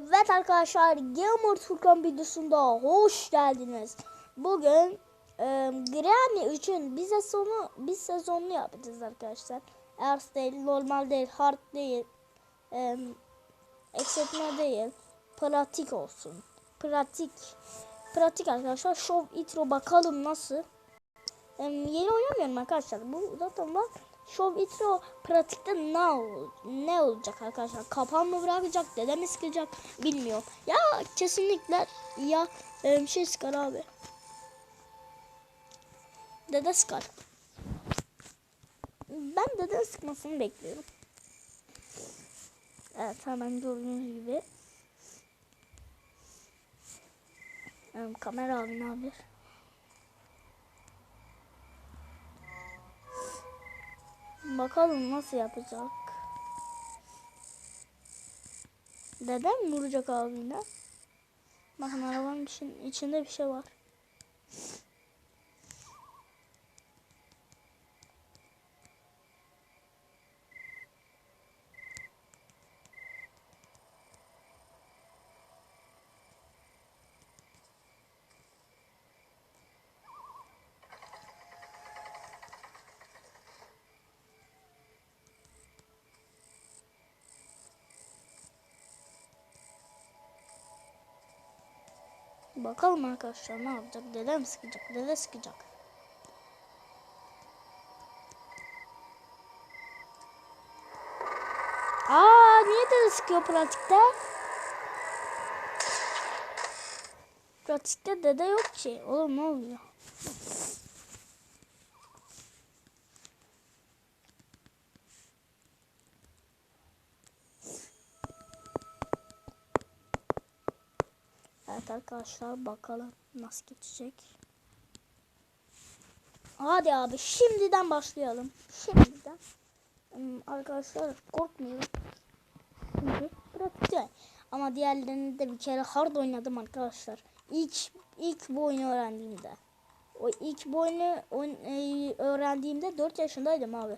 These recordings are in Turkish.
Evet arkadaşlar Gamer Furkan videosunda hoş geldiniz. Bugün e, Granny için bir sezonu bir sezonlu yapacağız arkadaşlar. Ers değil, normal değil, hard değil, e, eksiltme değil, pratik olsun. Pratik. Pratik arkadaşlar. Show intro bakalım nasıl. E, yeni oynamıyorum arkadaşlar. Bu zaten var. Show intro pratikte ne ol, ne olacak arkadaşlar? Kapan mı bırakacak, dede mi sıkacak bilmiyorum. Ya kesinlikle ya e, şey sıkar abi. Dede sıkar. Ben dede sıkmasını bekliyorum. Evet hemen gördüğünüz gibi. Kamera abi ne yapıyor? Bakalım nasıl yapacak. Dedem vuracak abine. Bakın arabanın için, içinde bir şey var. Bakalım arkadaşlar ne yapacak? Dede mi sıkacak? Dede sıkacak. Aa niye dede sıkıyor pratikte? Pratikte dede yok ki. Oğlum ne oluyor? Evet arkadaşlar bakalım nasıl geçecek. Hadi abi şimdiden başlayalım. Şimdiden. Hmm, Arkadaşlar korkmuyorum. Çünkü pratikte. Ama diğerlerini de bir kere hard oynadım arkadaşlar. İlk ilk bu oyunu öğrendiğimde. O ilk bu oyunu oyn- e, öğrendiğimde 4 yaşındaydım abi.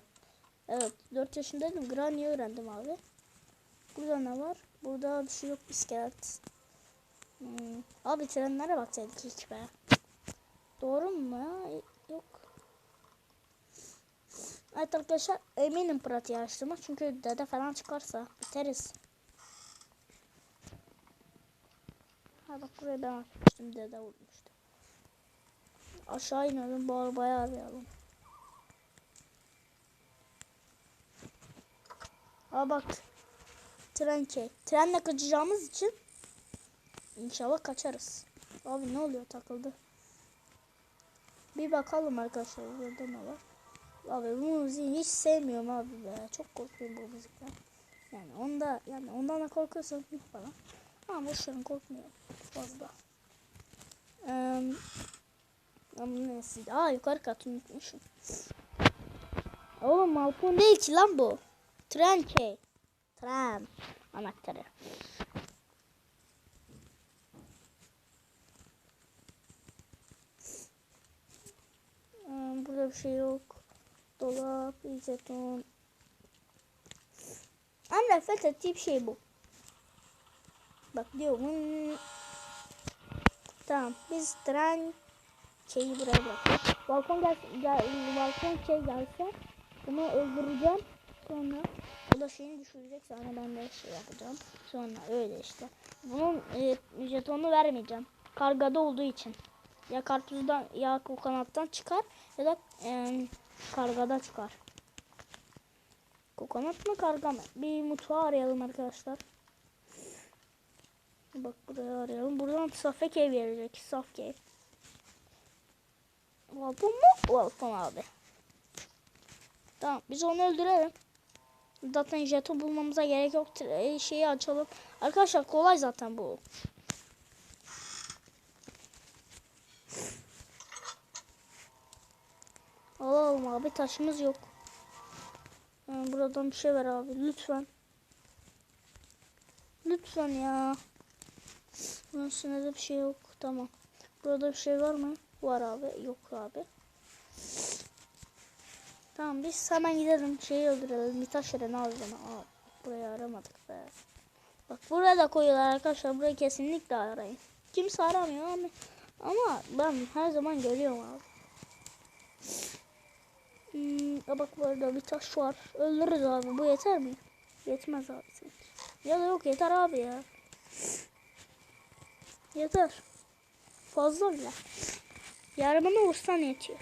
Evet 4 yaşındaydım. Granny'i öğrendim abi. Burada ne var? Burada bir şey yok. iskelet. Hmm. Abi trenlere baksaydık ilk be. Doğru mu? Yok. Evet arkadaşlar eminim pratiği açtığıma çünkü dede falan çıkarsa biteriz. Ha bak buraya ben açmıştım dede vurmuştu. Aşağı inelim bu arabayı arayalım. Aa bak. Tren ki. Trenle kaçacağımız için İnşallah kaçarız. Abi ne oluyor takıldı. Bir bakalım arkadaşlar burada ne var. Abi bu müziği hiç sevmiyorum abi be. Çok korkuyorum bu müzikten. Yani onda yani ondan da korkuyorsan git falan. Ama boşverin korkmuyorum fazla. Ee, neyse. Aa yukarı katı unutmuşum. Oğlum balkon değil ki lan bu. Tren ki. Tren. Anahtarı. Hmm, Burada bir şey yok. Dolap, jeton. En nefret ettiğim şey bu. Bak diyor. Hmm. Tamam. Biz tren şeyi buraya bırakıyoruz. Balkon gel, gel balkon şey gelse bunu öldüreceğim. Sonra o da şeyini düşürecek. Sonra ben de şey yapacağım. Sonra öyle işte. Bunun e, jetonu vermeyeceğim. Kargada olduğu için ya karpuzdan ya kokonattan çıkar ya da e, kargada çıkar. Kokonat mı karga mı? Bir mutfağı arayalım arkadaşlar. Bak buraya arayalım. Buradan safek ev verecek. Saf ev. Valpon mu? Valpon abi. Tamam biz onu öldürelim. Zaten jeton bulmamıza gerek yok. Tre- Şeyi açalım. Arkadaşlar kolay zaten bu. Alalım abi taşımız yok. Yani buradan bir şey ver abi lütfen. Lütfen ya. Bunun üstünde de bir şey yok. Tamam. Burada bir şey var mı? Var abi. Yok abi. Tamam biz hemen gidelim. Şeyi öldürelim. Bir taş yere ne alacağım? Aa, burayı aramadık be. Bak buraya da koyuyorlar arkadaşlar. Burayı kesinlikle arayın. Kimse aramıyor ama ama ben her zaman görüyorum abi. Hmm, bak burada bir taş var. Öldürürüz abi. Bu yeter mi? Yetmez abi. Ya da yok yeter abi ya. Yeter. Fazla bile. Yarımını vursan yetiyor.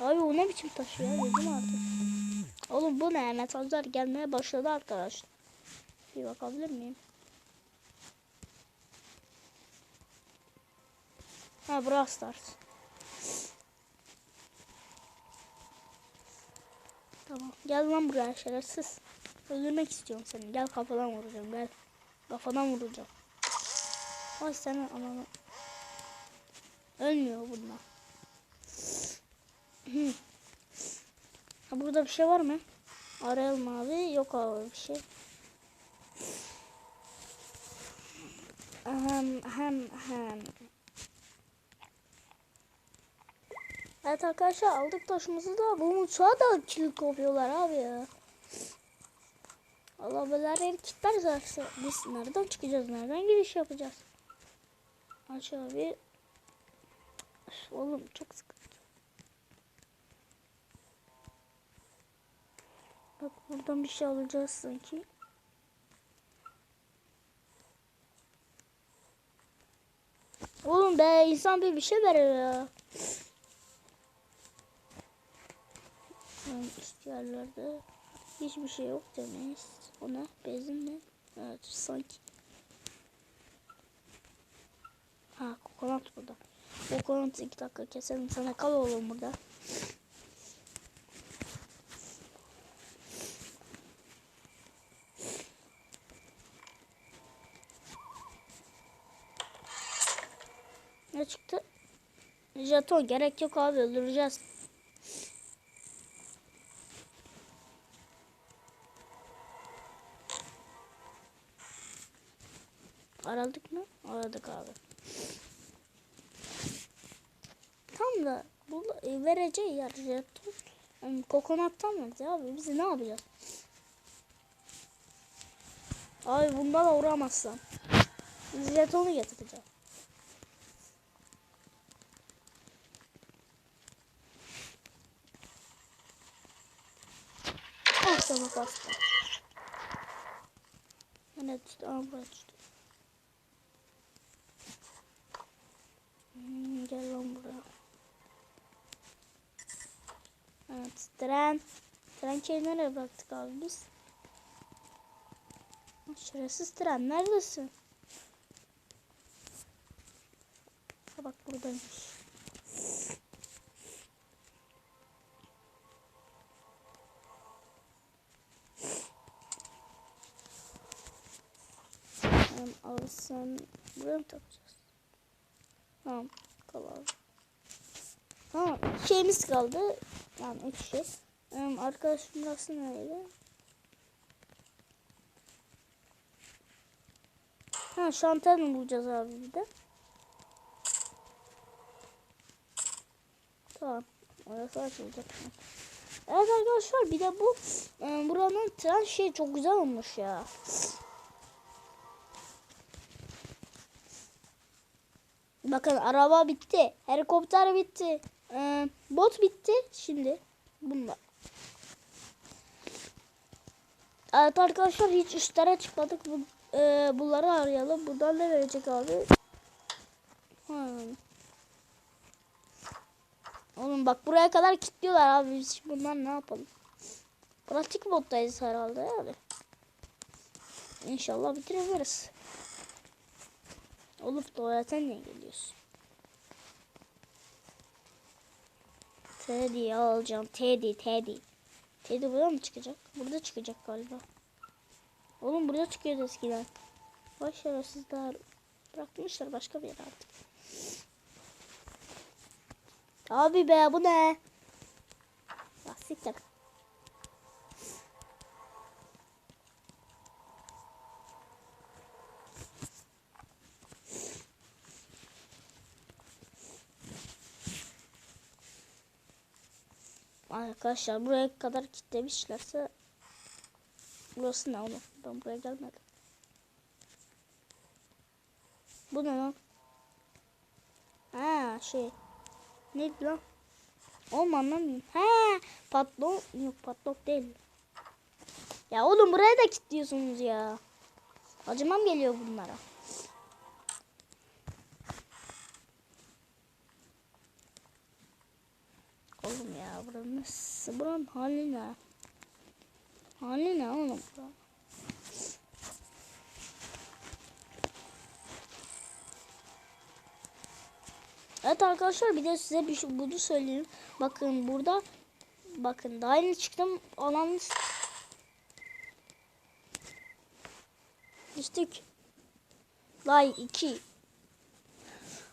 Abi bu ne biçim taş ya? Yedim artık. Oğlum bu ne? Metallar gelmeye başladı arkadaşlar. Bir bakabilir miyim? Ha Brawl Stars. Tamam. Gel lan buraya şerefsiz. Öldürmek istiyorum seni. Gel kafadan vuracağım. Gel. Kafadan vuracağım. Ay senin ananı. Ölmüyor bunlar. Ha, burada bir şey var mı? Arayalım abi. Yok abi bir şey. Hem hem hem. Evet arkadaşlar aldık taşımızı da bu mutfağa da kilit kopuyorlar abi ya. Allah her yeri kilitler zaten. Biz nereden çıkacağız? Nereden giriş yapacağız? Aç abi. Oğlum çok sıkıntı. Bak buradan bir şey alacağız sanki. Oğlum be insan bir bir şey verir ya. Yani üst yerlerde hiçbir şey yok demeyiz. Ona bezin mi? Evet sanki. Ha kokonat burada. Kokonat iki dakika keselim sana kal oğlum burada. Ne çıktı? Jeton gerek yok abi öldüreceğiz. Aradık mı? Aradık abi. Tam da bu vereceği yer jeton. Yani kokonattan mı abi? Biz ne yapacağız? Abi bunda da uğramazsam. Jetonu getireceğim. Ah sana bastı. Yine düştü. Aa buraya düştü. Hmm, gel lan buraya. Evet tren. Tren şeyi nereye bıraktık abi biz? Şerefsiz tren neredesin? Ha bak buradaymış. Alsın. Buraya mı takacağız? Tamam. Kal abi. Tamam. Şeyimiz kaldı. Yani üç şey. Um, arkadaşım burası nerede? Ha şantel bulacağız abi bir de? Tamam. Orası açılacak. Evet arkadaşlar bir de bu e, buranın tren şey çok güzel olmuş ya. Bakın araba bitti. Helikopter bitti. Ee, bot bitti. Şimdi bunlar. Evet arkadaşlar hiç üstlere çıkmadık. Bu, e, bunları arayalım. Buradan ne verecek abi? Hmm. Oğlum bak buraya kadar kilitliyorlar abi. Biz bundan ne yapalım? Pratik moddayız herhalde yani. İnşallah bitirebiliriz. Oğlum tuvaletten niye geliyorsun? Teddy alacağım. Teddy, Teddy. Teddy burada mı çıkacak? Burada çıkacak galiba. Oğlum burada çıkıyordu eskiden. Vay şerefsizler. Bırakmışlar başka bir yere artık. Abi be bu ne? Ya siktir. Arkadaşlar buraya kadar kitlemişlerse burası ne oğlum? Ben buraya gelmedim. Bu ne lan? Ha şey. Ne lan? Oğlum anlamıyorum. He patlok yok patlok değil. Ya oğlum buraya da kilitliyorsunuz ya. Acımam geliyor bunlara. Buranın? Buranın hali ne? Hali ne oğlum? Evet arkadaşlar bir de size bir şey bunu söyleyeyim. Bakın burada bakın daha yeni çıktım alan düştük. Like 2.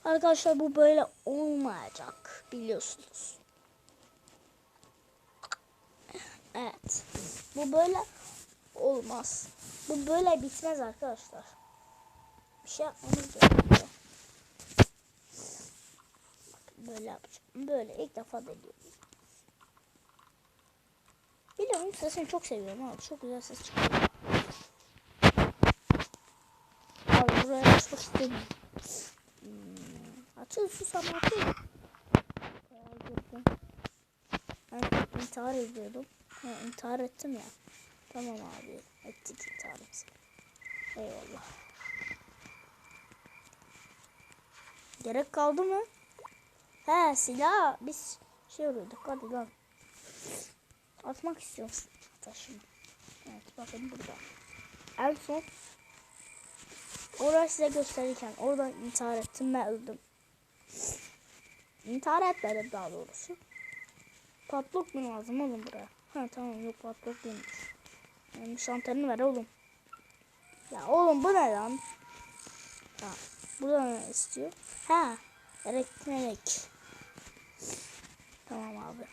Arkadaşlar bu böyle olmayacak biliyorsunuz. Evet. Bu böyle olmaz. Bu böyle bitmez arkadaşlar. Bir şey yapmamız gerekiyor. Böyle yapacağım. Böyle ilk defa deniyorum. Biliyorum sesini çok seviyorum abi. Çok güzel ses çıkıyor. Abi buraya açmak istemiyorum. Hmm. Açıl susam açıl. Ben intihar ediyordum. Ha, intihar ettim ya. Tamam abi. Ettik intiharımızı. Eyvallah. Gerek kaldı mı? He silah biz şey arıyorduk hadi lan. Atmak istiyorum taşımı. Evet bakın burada. En son orayı size gösterirken oradan intihar ettim ve öldüm. İntihar etmedim daha doğrusu. Patlok mu lazım oğlum buraya? Ha tamam yok patlok değilmiş. Yani şantarını ver oğlum. Ya oğlum bu ne lan? Ha, burada ne istiyor? Ha elektrik. Tamam abi.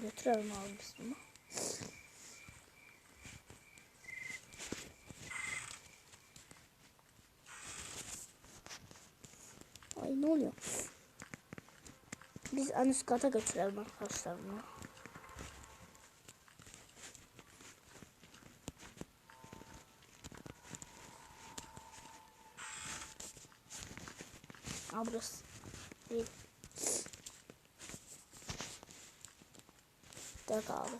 Götürelim abi biz bunu. Ay ne oluyor? Biz en üst kata götürelim arkadaşlar bunu. Aa burası. Tek abi.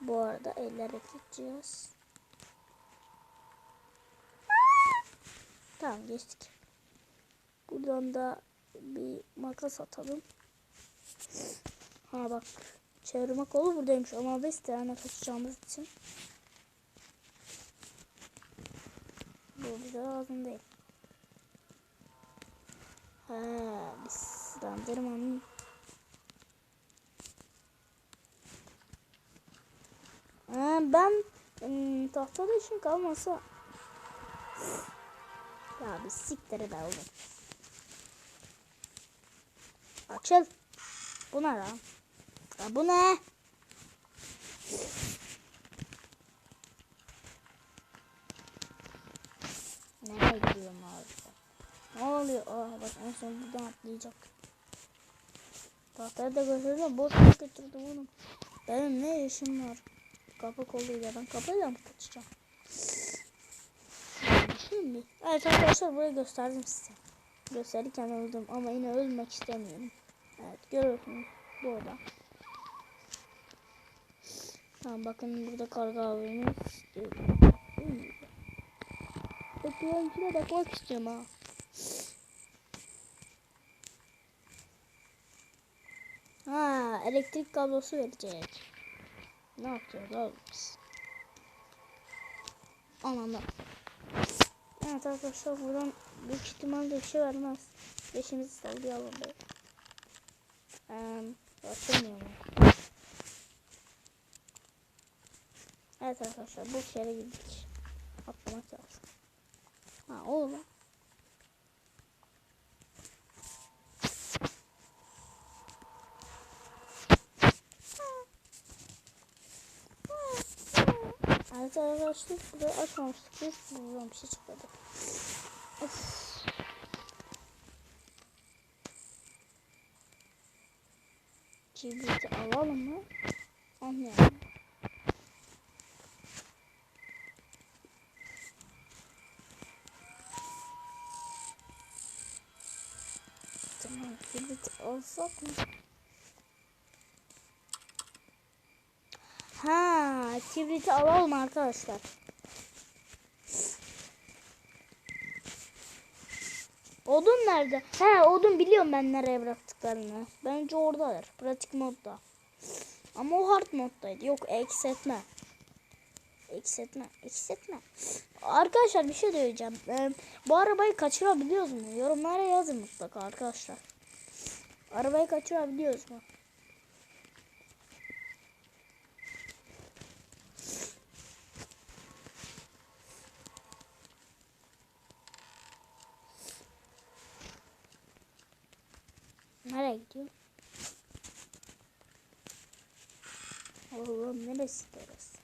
Bu arada eller ekleyeceğiz. Tamam geçtik. Buradan da bir makas atalım. Ha bak. Çevirme kolu buradaymış ama biz tane kaçacağımız için. Bu bize lazım değil. Ha, biz Landerman'ın Ha, ben ım, tahtada işim kalmasa ya bir siktir be oğlum. Açıl. Bu ne lan? Ya bu ne? Nereye gidiyorum abi? Ne oluyor? Aa bak en son buradan atlayacak. Tahtayı da götürdüm. Boş boş götürdüm oğlum. Benim ne işim var? Kapı koluyla ben kapıyla mı kaçacağım? Şimdi. Evet arkadaşlar burayı gösterdim size. Gösterirken öldüm ama yine ölmek istemiyorum. Evet görüyorsunuz burada. Tamam bakın burada karga avımız. Bekleyenkine bakmak istiyorum ha. Ha elektrik kablosu verecek. Ne yapacağız oğlum biz? Anladım. Evet arkadaşlar buradan büyük ihtimalle bir şey vermez. Beşimizi sallayalım be. Açamıyorum. Evet arkadaşlar bu şere gittik. Atlamak lazım. Ha oğlum. tane açtık. Burayı açmamıştık. Biz bilmiyorum bir şey çıkmadı. Of. Kibriti alalım mı? Anlayalım. Tamam kibriti alsak mı? Kibriti alalım arkadaşlar. Odun nerede? He odun biliyorum ben nereye bıraktıklarını. Bence oradadır. Pratik modda. Ama o hard moddaydı. Yok eksetme. Eksetme. Eksetme. Arkadaşlar bir şey söyleyeceğim. Ee, bu arabayı kaçırabiliyoruz mu? Yorumlara yazın mutlaka arkadaşlar. Arabayı kaçırabiliyoruz mu? Nereye gidiyor? Oğlum neresi orası?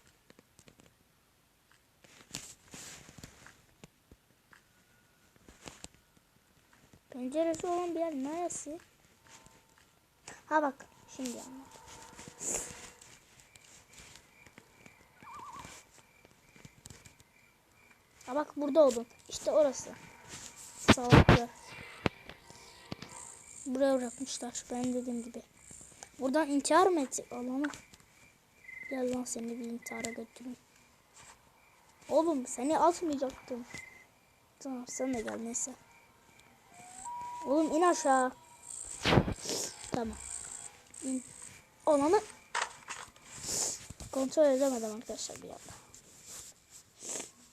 Penceresi olan bir yer neresi? Ha bak şimdi anladım. Ha bak burada odun. İşte orası. Sağlıklı. Buraya bırakmışlar. Ben dediğim gibi. Buradan intihar mı ettik? Allah'ım. Gel lan seni bir intihara götüreyim. Oğlum seni atmayacaktım. Tamam sen de gel neyse. Oğlum in aşağı. Tamam. İn. Olanı kontrol edemedim arkadaşlar bir anda.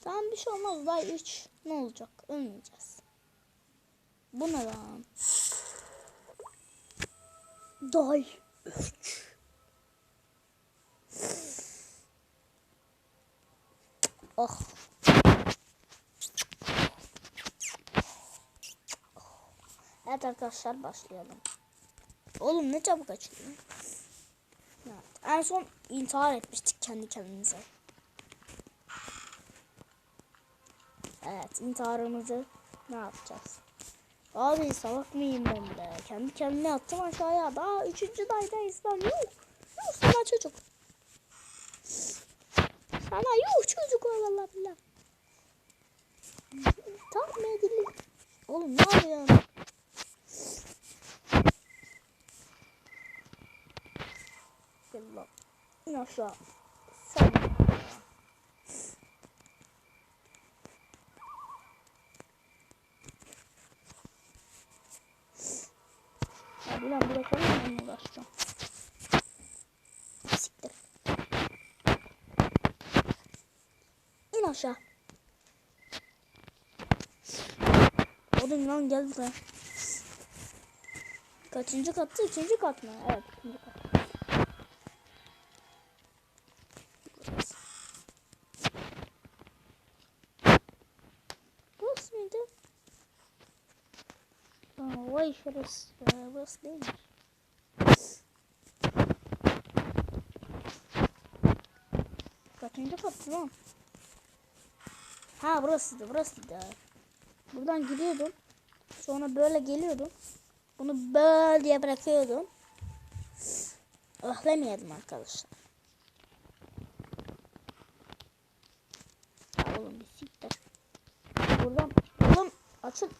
Tamam bir şey olmaz. Daha 3 ne olacak? Ölmeyeceğiz. Bu ne lan? Day 3. Oh. Evet arkadaşlar başlayalım. Oğlum ne çabuk açılıyor. Evet. En son intihar etmiştik kendi kendimize. Evet intiharımızı ne yapacağız? Abi salak mıyım ben de? Kendi kendine attım aşağıya. Daha üçüncü daydayız lan. Yuh. Yuh sana çocuk. Sana yuh çocuk valla billah. Tam medili. Oğlum ne yapıyorsun? Lan. İn aşağı. Sen. Hadi lan ben uğraşacağım. Siktir. İn aşağı. Oğlum lan gel buraya. Kaçıncı kattı? İkinci kat mı? Evet ikinci kat. Vay şurası. Burası değilmiş. Kaçıncı kattı lan? Ha burasıydı burasıydı. Buradan giriyordum. Sonra böyle geliyordum. Bunu böyle diye bırakıyordum. Öhlemiyordum arkadaşlar. Oğlum bir siktir. Buradan oğlum açın.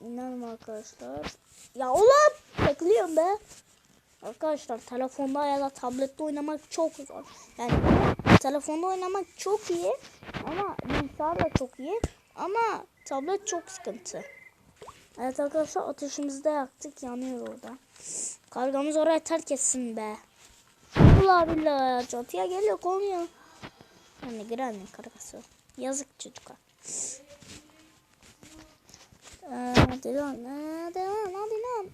İnelim arkadaşlar. Ya ulan takılıyorum be. Arkadaşlar telefonda ya da tablette oynamak çok zor. Yani telefonda oynamak çok iyi ama bilgisayar da çok iyi ama tablet çok sıkıntı. Evet arkadaşlar ateşimizi de yaktık yanıyor orada. Kargamız oraya terk etsin be. Allah billah çatıya geliyor konuyor. Hani Granny kargası. Yazık çocuğa. Hadi lan, hadi lan, hadi lan.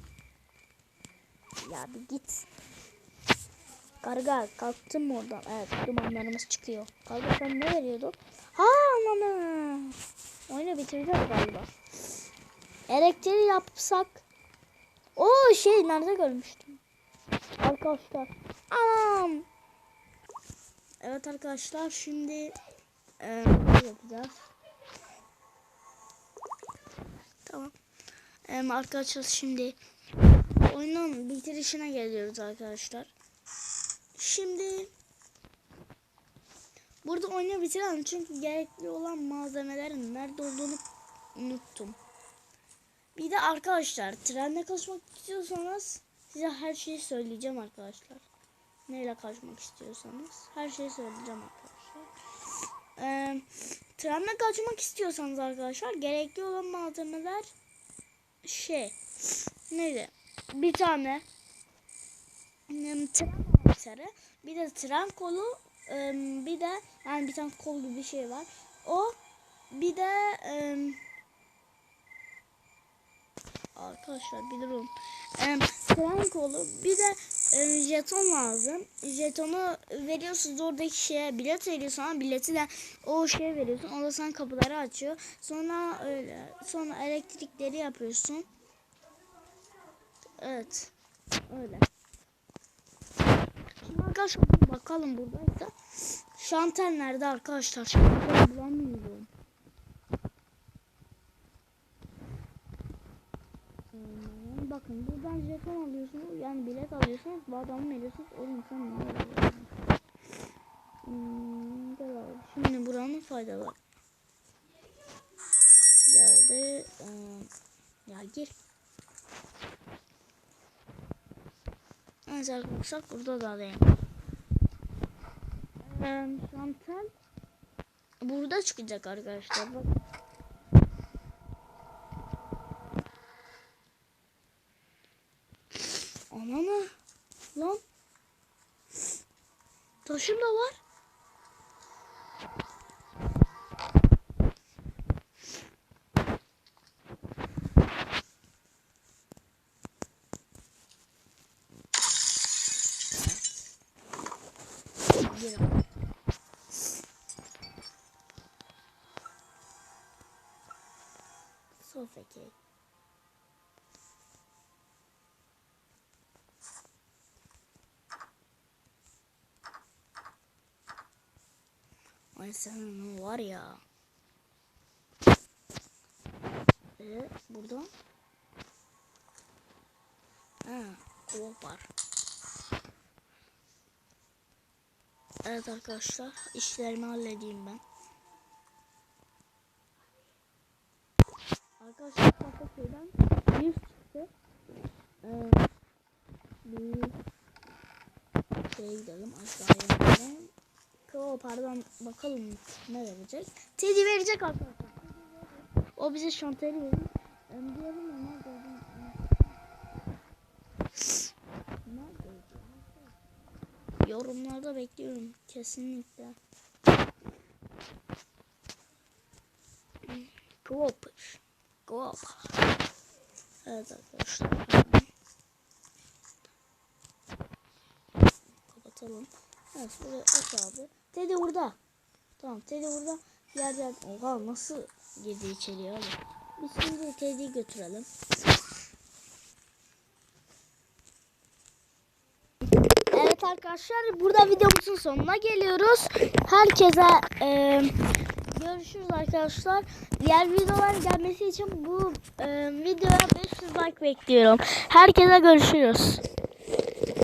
Ya bir git. Karga kalktın mı oradan? Evet dumanlarımız çıkıyor. Karga sen ne veriyordun? Ha ananı. Oyunu bitireceğiz galiba. Elektriği yapsak. O şey nerede görmüştüm? Arkadaşlar. Anam. Evet arkadaşlar şimdi e, yapacağız? Tamam. E, arkadaşlar şimdi oyunun bitirişine geliyoruz arkadaşlar. Şimdi Burada oyunu bitirelim çünkü gerekli olan malzemelerin nerede olduğunu unuttum. Bir de arkadaşlar trenle kaçmak istiyorsanız size her şeyi söyleyeceğim arkadaşlar. Neyle kaçmak istiyorsanız her şeyi söyleyeceğim arkadaşlar. Ee, trenle kaçmak istiyorsanız arkadaşlar gerekli olan malzemeler şey neydi? Bir tane tren anahtarı, bir de tren kolu, bir de yani bir tane kol gibi bir şey var. O bir de arkadaşlar. Em, tren kolu, bir de em, jeton lazım. Jetonu veriyorsunuz oradaki şeye bilet veriyor sana bileti de o şeye veriyorsun. O da sana kapıları açıyor. Sonra öyle sonra elektrikleri yapıyorsun. Evet. Öyle. Şimdi arkadaşlar bakalım buradaysa. Şantel nerede arkadaşlar? Şantel bulamıyorum. Hmm, Bakın buradan jeton alıyorsunuz. Yani bilet alıyorsunuz. Bu adamı veriyorsunuz. O insan ne oluyor? Hmm. Şimdi buranın faydaları. Geldi. Hmm, ya gir. Evet arkadaşlar burada da alayım. Ee, Şantel burada çıkacak arkadaşlar. Bak. Ananı lan taşım da var. Sofra cake. Ay senin var ya. Ee, burada. Ha, kova var. Evet arkadaşlar, işlerimi halledeyim ben. Arkadaşlar Kataköy'den bir çıktı. Ee, bir şeye gidelim aşağıya. Klopar'dan bakalım ne verecek. Teddy verecek arkadaşlar. O bize şanteli verir. Diyelim Nerede olduğunu- Yorumlarda bekliyorum kesinlikle. Cooper. Cooper. Evet arkadaşlar. Kapatalım. Evet böyle aç abi. Teddy burada. Tamam Teddy burada. Yer yer. Oha nasıl girdi içeriye abi. Biz şimdi Teddy'yi götürelim. Evet arkadaşlar burada videomuzun sonuna geliyoruz. Herkese e, görüşürüz arkadaşlar. Diğer videolar gelmesi için bu e, videoya 500 like bekliyorum. Herkese görüşürüz.